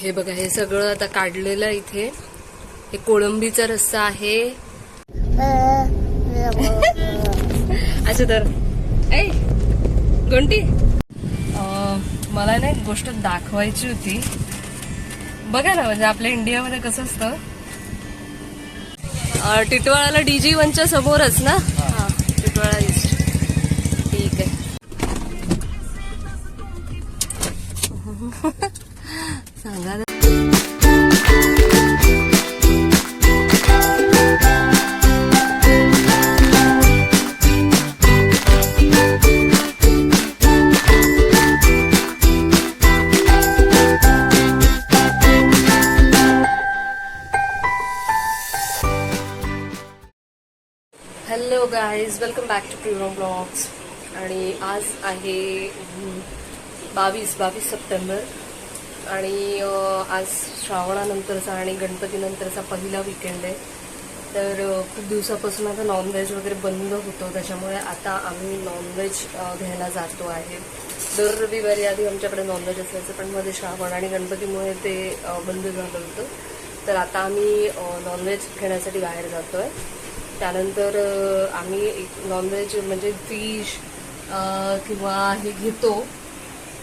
हे बघा हे सगळं आता काढलेलं इथे. हे कोळंबीचा रस्सा आहे. अच्छा तर ऐ गोंटी अं, मला ना एक गोष्ट दाखवायची होती. बघा ना म्हणजे आपल्या इंडियामध्ये कसं असतं? टिटवाळाला डीजी वनच्या समोरच ना? हा. टिटवाळा ठीक आहे. सांगा ना. Hello guys welcome back to प्युरम blogs आणि आज आहे बावीस बावीस सप्टेंबर आणि आज श्रावणानंतरचा आणि गणपतीनंतरचा पहिला विकेंड आहे. तर खूप दिवसापासून आता नॉनव्हेज वगैरे बंद होतं. त्याच्यामुळे आता आम्ही नॉनव्हेज घ्यायला जातो आहे. दर रविवारी आधी आमच्याकडे नॉनव्हेज असायचं पण मध्ये श्रावण आणि गणपतीमुळे ते बंद झालं होतं. तर आता आम्ही नॉनव्हेज घेण्यासाठी बाहेर जातो आहे त्यानंतर आम्ही एक नॉनव्हेज म्हणजे फिश किंवा हे घेतो.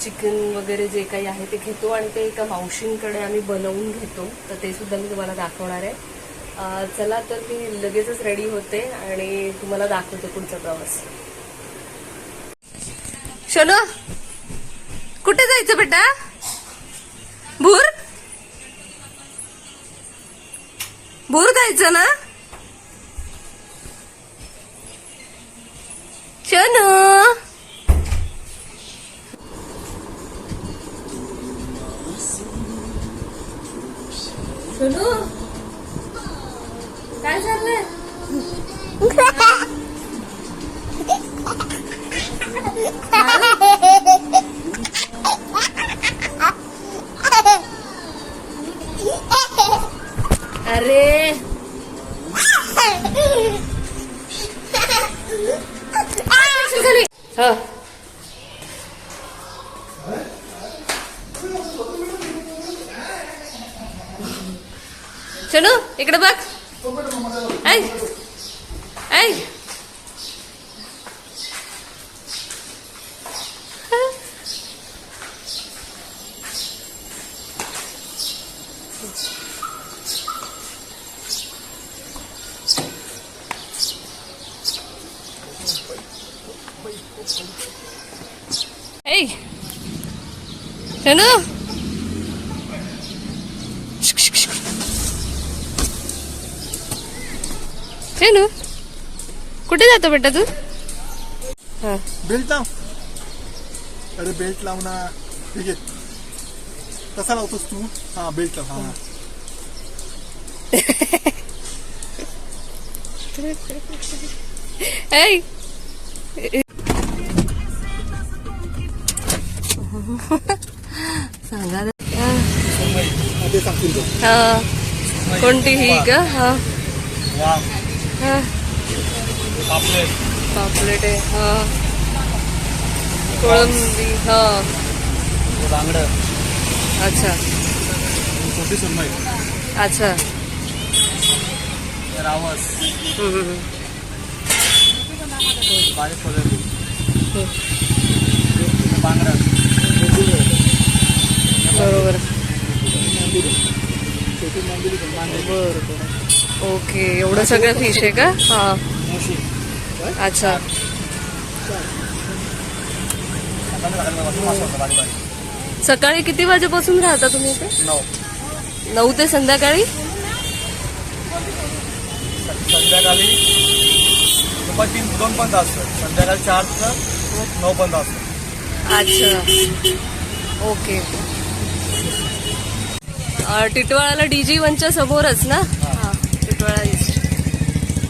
चिकन वगैरे जे काही आहे ते घेतो आणि ते एका मावशींकडे आम्ही बनवून घेतो. तर ते सुद्धा मी तुम्हाला दाखवणार आहे. चला तर मी लगेचच रेडी होते आणि तुम्हाला दाखवते पुढचा प्रवास. शोनो कुठे जायचं बेटा? भूर? भूर जायचं ना? शनू शनू! अरे खाली हा चलो इकडे बघ ऐ ऐ ऐ चलो चलो कुठे जातो बेटा तू? हा. बेल्ट लाव. अरे बेल्ट लाव ना. ठीक आहे. कसा लावतोस तू? हा बेल्ट लाव. हा. ऐ कोणती ही का हा. हा. पापलेट. आहे हा. कोळंबी हा. बांगड. अच्छा. अच्छा. बांगड. बरोबर. बरोबर ओके एवढं सगळं फिश आहे का? हा. अच्छा. सकाळी किती वाजेपासून राहता तुम्ही इथे? नऊ. नऊ ते संध्याकाळी? संध्याकाळी दुपारी तीन दोन असतं संध्याकाळी चारचं नऊ असतं अच्छा. ओके. टिटवाळाला डीजी वनच्या समोरच ना? हा. टिटवाळा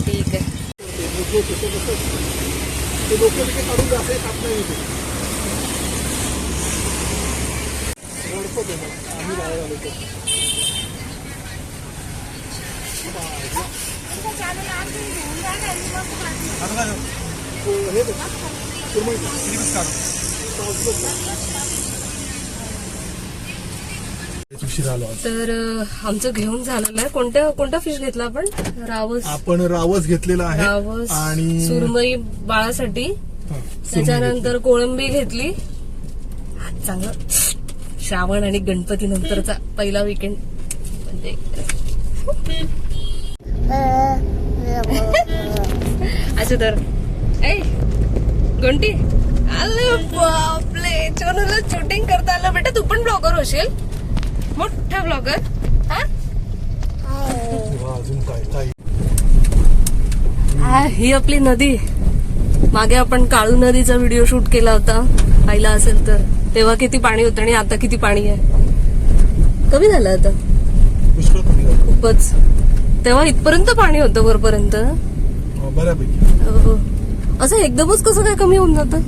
ठीक आहे. ते लोक तिथे काढून जाते खात नाही इथे रडपत आहे मग. आम्ही बाहेर आलो तर हे बघ, सुरमई बघ. उशीर आलो आज तर आमचं घेऊन झालेलं आहे कोणत्या कोणता फिश घेतला आपण? रावस. आपण रावस घेतलेला आहे रावस आणि सुरमई बाळासाठी. त्याच्यानंतर कोळंबी घेतली. चांगलं. श्रावण आणि गणपती नंतरचा पहिला विकेंड म्हणजे असं तर. ऐ घंटी. आले बापले चोनूला शूटिंग करता आलं. बेटा तू पण ब्लॉगर होशील. मोठा ब्लॉगर हा? हा, ही आपली नदी. मागे आपण काळू नदीचा व्हिडिओ शूट केला होता. पाहिला असेल तर. तेव्हा किती पाणी होतं आणि आता किती पाणी आहे? कमी झालं आता. खूपच. तेव्हा इथपर्यंत पाणी होतं वरपर्यंत. हो, बऱ्यापैकी. हो. असं एकदमच कसं काय कमी होऊन जातं?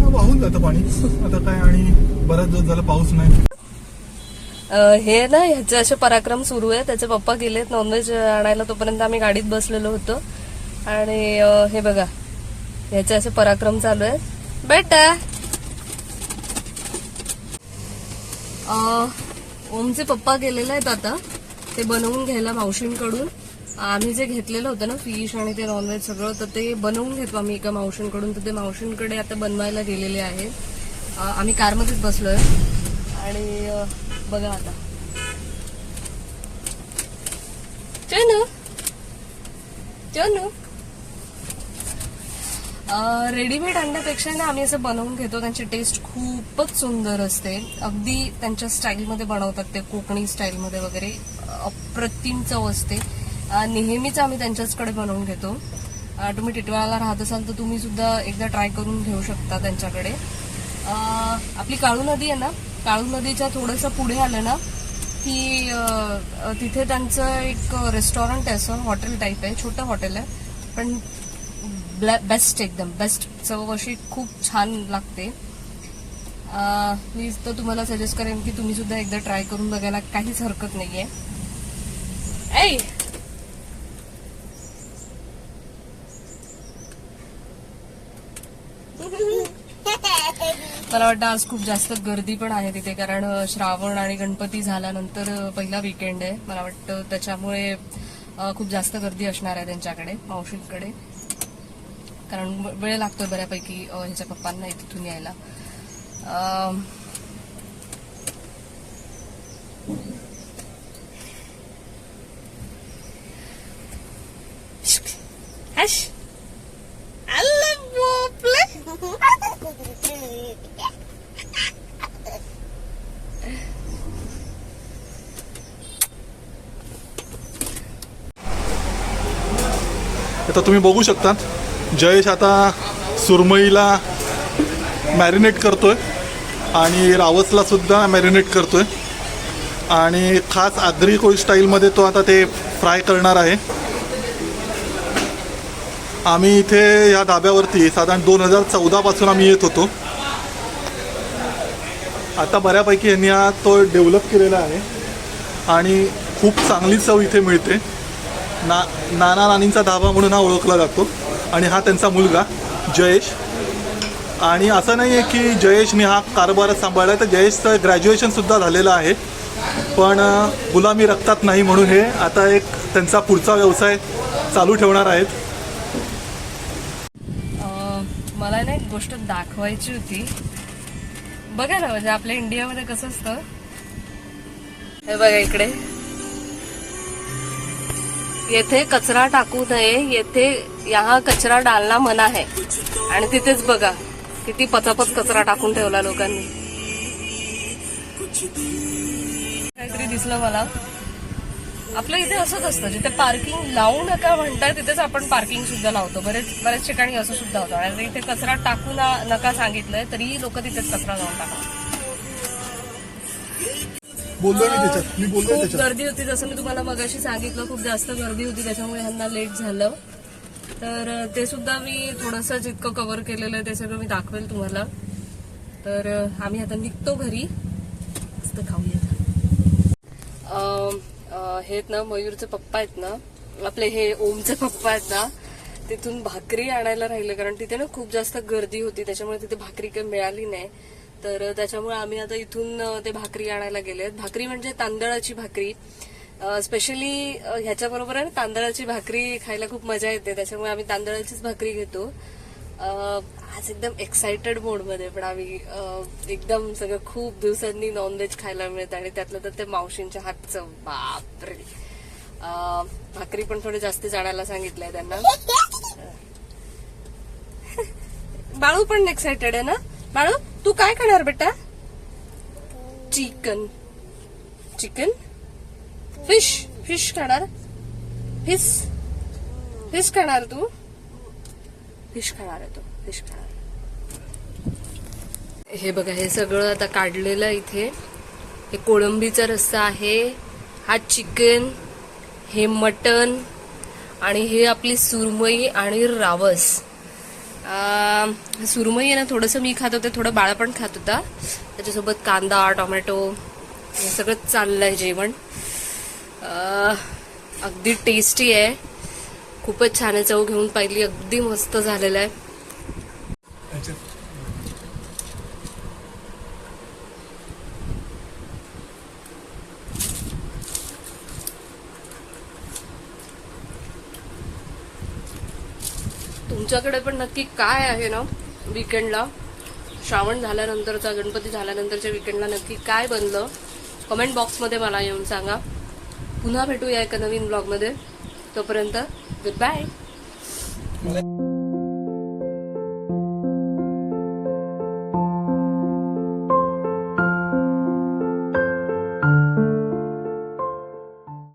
हा, वाहून जातं पाणी. आता काय आणि बराच दिवस झाला पाऊस नाही. हे ना ह्याचे असे पराक्रम सुरू आहे त्याचे पप्पा गेलेत नॉनव्हेज आणायला तोपर्यंत आम्ही गाडीत बसलेलो होतो. आणि हे बघा ह्याचे असे पराक्रम चालू आहेत. बेटा! ओमचे पप्पा गेलेले आहेत आता. ते बनवून घ्यायला मावशींकडून. आम्ही जे घेतलेलं होतं ना फिश आणि ते नॉनव्हेज सगळं तर ते बनवून घेतो आम्ही एका मावशींकडून. तर ते मावशींकडे आता बनवायला गेलेले आहेत. आम्ही कारमध्येच बसलोय. आणि बघा आता. चनू. चनू. रेडीमेड अंड्यापेक्षा ना आम्ही असं बनवून घेतो. त्यांची टेस्ट खूपच सुंदर असते. अगदी त्यांच्या स्टाईलमध्ये बनवतात ते कोकणी स्टाईलमध्ये वगैरे. अप्रतिम चव असते. नेहमीच आम्ही त्यांच्याचकडे बनवून घेतो. तुम्ही टिटवाळाला राहत असाल तर तुम्ही सुद्धा एकदा ट्राय करून घेऊ शकता त्यांच्याकडे. आपली काळू नदी आहे ना? काळू नदीच्या थोडंसं पुढे आलं ना की तिथे त्यांचं एक रेस्टॉरंट आहे असं हॉटेल टाईप आहे छोटं हॉटेल आहे. पण बेस्ट एकदम बेस्ट चव अशी खूप छान लागते. मी तर तुम्हाला सजेस्ट करेन की तुम्ही सुद्धा एकदा ट्राय करून बघायला काहीच हरकत नाही ऐ मला वाटतं आज खूप जास्त गर्दी पण आहे तिथे कारण श्रावण आणि गणपती झाल्यानंतर पहिला विकेंड आहे. मला वाटतं त्याच्यामुळे खूप जास्त गर्दी असणार आहे त्यांच्याकडे मावशींकडे. कारण वेळ लागतोय बऱ्यापैकी ह्याच्या पप्पांना तिथून यायला हॅश आलं बापले. आता तुम्ही बघू शकता. जयेश आता सुरमईला मॅरिनेट करतोय आणि रावसला सुद्धा मॅरिनेट करतोय. आणि खास आगरी कोळी स्टाईलमध्ये तो आता ते फ्राय करणार आहे. आम्ही इथे या धाब्यावरती साधारण दोन हजार चौदापासून आम्ही येत होतो. आता बऱ्यापैकी यांनी हा तो डेव्हलप केलेला आहे. आणि खूप चांगली चव इथे मिळते. ना नाना नानींचा धाबा म्हणून हा ओळखला जातो. आणि हा त्यांचा मुलगा जयेश. आणि असं नाही आहे की जयेशने हा कारभार सांभाळला तर जयेशचं ग्रॅज्युएशनसुद्धा झालेलं आहे. पण गुलामी रक्तात नाही म्हणून हे आता एक त्यांचा पुढचा व्यवसाय चालू ठेवणार आहेत. मला ना एक गोष्ट दाखवायची होती. बघा ना म्हणजे आपल्या इंडियामध्ये कसं असतं. हे बघा इकडे. येथे कचरा टाकू नये येथे यहाँ कचरा डालना मना है. आणि तिथेच बघा किती पचापच कचरा टाकून ठेवला लोकांनी. काहीतरी दिसलं मला. आपल्या इथे असंच असतं जिथे पार्किंग लावू नका म्हणताय तिथेच आपण पार्किंग सुद्धा लावतो. बरेच बऱ्याच ठिकाणी असं सुद्धा होतं. आणि इथे कचरा टाकू ना- नका सांगितलंय तरीही लोक तिथेच कचरा लावून टाकतात. बोललोय मी त्याच्यात मी बोललोय खूप त्याच्यात. गर्दी होती जसं मी तुम्हाला मगाशी सांगितलं खूप जास्त गर्दी होती त्याच्यामुळे ह्यांना लेट झालं. तर अं, ते सुद्धा मी थोडंसं जितकं कव्हर केलेलं आहे ते सगळं मी दाखवेल तुम्हाला. तर अं, आम्ही आता निघतो घरी. मस्त खाऊया अं, अं, हे आहेत ना मयूरचे पप्पा आहेत ना आपले हे ओमचे पप्पा आहेत ना तिथून भाकरी आणायला राहिले कारण तिथे ना खूप जास्त गर्दी होती त्याच्यामुळे तिथे भाकरी काही मिळाली नाही. तर त्याच्यामुळे आम्ही आता इथून ते भाकरी आणायला गेले भाकरी म्हणजे तांदळाची भाकरी. स्पेशली ह्याच्याबरोबर आहे ना तांदळाची भाकरी खायला खूप मजा येते. त्याच्यामुळे आम्ही तांदळाचीच भाकरी घेतो. आज एकदम एक्साइटेड मोडमध्ये पण आम्ही एकदम सगळं खूप दिवसांनी नॉनव्हेज खायला मिळतं आणि त्यातलं तर ते मावशींच्या हातचं बापरे! भाकरी पण थोडी जास्त आणायला सांगितलंय त्यांना. बाळू पण एक्साइटेड आहे ना? बाळू? तू काय खाणार बेटा? चिकन. चिकन? फिश. फिश खाणार? फिश फिश खाणार तू? फिश खाणार आहे फिश खाणार. हे बघा हे सगळं आता काढलेलं इथे. हे कोळंबीचा रस्सा आहे. हा चिकन हे मटन आणि हे आपली सुरमई आणि रावस. सुरमई आहे ना थोडंसं मी खात होते थोडं बाळा पण खात होता. त्याच्यासोबत कांदा टोमॅटो हे सगळं चाललंय जेवण. अगदी टेस्टी आहे. खूपच छान आहे चव घेऊन पाहिली अगदी मस्त झालेलं आहे. तुमच्याकडे पण नक्की काय आहे ना विकेंडला श्रावण झाल्यानंतरचा गणपती झाल्यानंतरच्या विकेंडला नक्की काय बनलं? कमेंट बॉक्समध्ये मला येऊन सांगा. पुन्हा भेटूया एका नवीन ब्लॉगमध्ये तोपर्यंत गुड बाय